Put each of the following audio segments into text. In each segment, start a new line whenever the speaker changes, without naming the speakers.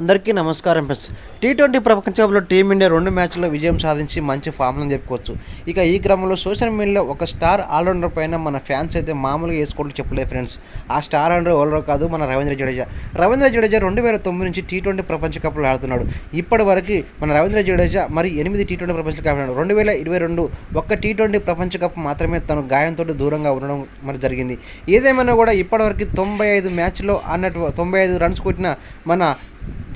అందరికీ నమస్కారం friends. T twenty ప్రపంచంలో టీమిండియా రెండు మ్యాచ్ల్లో విజయం సాధించి మంచి ఫామ్లో చెప్పుకోవచ్చు. ఇక ఈ క్రమంలో సోషల్ మీడియాలో ఒక స్టార్ ఆల్రౌండర్ పైన మన ఫ్యాన్స్ అయితే మామూలుగా వేసుకోవడం చెప్పలేదు ఫ్రెండ్స్. ఆ స్టార్ ఆల్రౌండర్ ఎవరో కాదు మన రవీంద్ర జడేజా. రవీంద్ర జడేజా రెండు వేల తొమ్మిది నుంచి టీ ట్వంటీ ప్రపంచ కప్లో ఆడుతున్నాడు. ఇప్పటి వరకు మన రవీంద్ర జడేజా మరి ఎనిమిది టీ ట్వంటీ ప్రపంచ కప్ ఆడాడు రెండు వేల ఇరవై రెండు ఒక్క టీ ట్వంటీ ప్రపంచ కప్ మాత్రమే తను గాయంతో దూరంగా ఉండడం మరి జరిగింది. ఏదేమైనా కూడా ఇప్పటివరకు తొంభై ఐదు మ్యాచ్లో అన్నట్టు తొంభై ఐదు రన్స్ కొట్టిన మన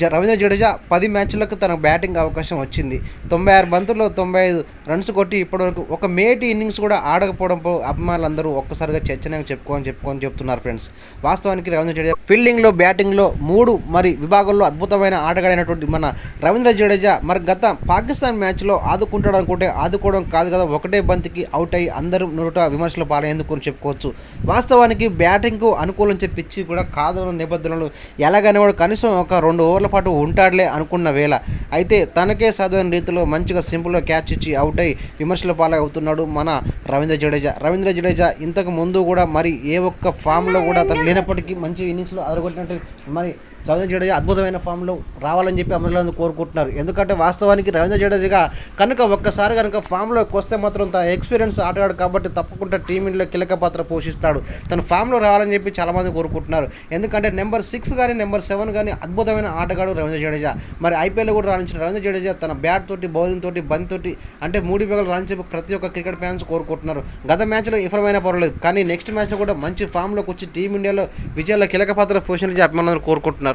రవీంద్ర జడేజా పది మ్యాచ్లకు తన బ్యాటింగ్ అవకాశం వచ్చింది. తొంభై ఆరు బంతుల్లో తొంభై ఐదు రన్స్ కొట్టి ఇప్పటివరకు ఒక మేటి ఇన్నింగ్స్ కూడా ఆడకపోవడంతో అభిమానులందరూ ఒక్కసారిగా చర్చనీయంగా చెప్పుకోని చెప్పుకొని చెప్తున్నారు ఫ్రెండ్స్. వాస్తవానికి రవీంద్ర జడేజా ఫీల్డింగ్లో బ్యాటింగ్లో మూడు మరి విభాగంలో అద్భుతమైన ఆటగాడైనటువంటి మన రవీంద్ర జడేజా మరి గత పాకిస్తాన్ మ్యాచ్లో ఆదుకుంటాడు అనుకుంటే ఆదుకోవడం కాదు కదా ఒకటే బంతికి అవుట్ అయ్యి అందరూ నూట విమర్శలు పాలయ్యేందుకు అని చెప్పుకోవచ్చు. వాస్తవానికి బ్యాటింగ్కు అనుకూలం పిచ్చి కూడా కాదు నేపథ్యంలో ఎలాగైనా కూడా కనీసం ఒక రెండు ఓవర్ల పాటు ఉంటాడులే అనుకున్న వేళ అయితే తనకే చదువుని రీతిలో మంచిగా సింపుల్గా క్యాచ్ ఇచ్చి అవుట్ అయ్యి విమర్శల పాలవుతున్నాడు మన రవీంద్ర జడేజా. రవీంద్ర జడేజా ఇంతకు ముందు కూడా మరి ఏ ఒక్క ఫామ్లో కూడా తను లేనప్పటికీ మంచి ఇన్నింగ్స్లో అదరగొట్టినట్టు మరి రవీంద్ర జడేజా అద్భుతమైన ఫామ్లో రావాలని చెప్పి అమరులందరూ కోరుకుంటున్నారు. ఎందుకంటే వాస్తవానికి రవీంద్ర జడేజాగా కనుక ఒక్కసారి కనుక ఫామ్లోకి వస్తే మాత్రం తన ఎక్స్పీరియన్స్ ఆటగాడు కాబట్టి తప్పకుండా టీమిండిలో కీలక పాత్ర పోషిస్తాడు. తన ఫామ్లో రావాలని చెప్పి చాలామంది కోరుకుంటున్నారు. ఎందుకంటే నెంబర్ సిక్స్ కానీ నెంబర్ సెవెన్ కానీ అద్భుతమైన ఆటగాడు రవీంద్ర జడేజా. మరి ఐపీఎల్ కూడా రాణించిన రవీంద్ర జడేజా తన బ్యాట్ తోటి బౌలింగ్ తోటి బంద్ తోటి అంటే మూడు బిగలు రాణించి ప్రతి ఒక్క క్రికెట్ ఫ్యాన్స్ కోరుకుంటున్నారు. గత మ్యాచ్లో విఫలమైన పర్వాలేదు. కానీ నెక్స్ట్ మ్యాచ్లో కూడా మంచి ఫామ్లోకి వచ్చి టీమిండియాలో విజయాల్లో కీలక పాత్ర పోషించి అభిమానులు కోరుకుంటున్నారు.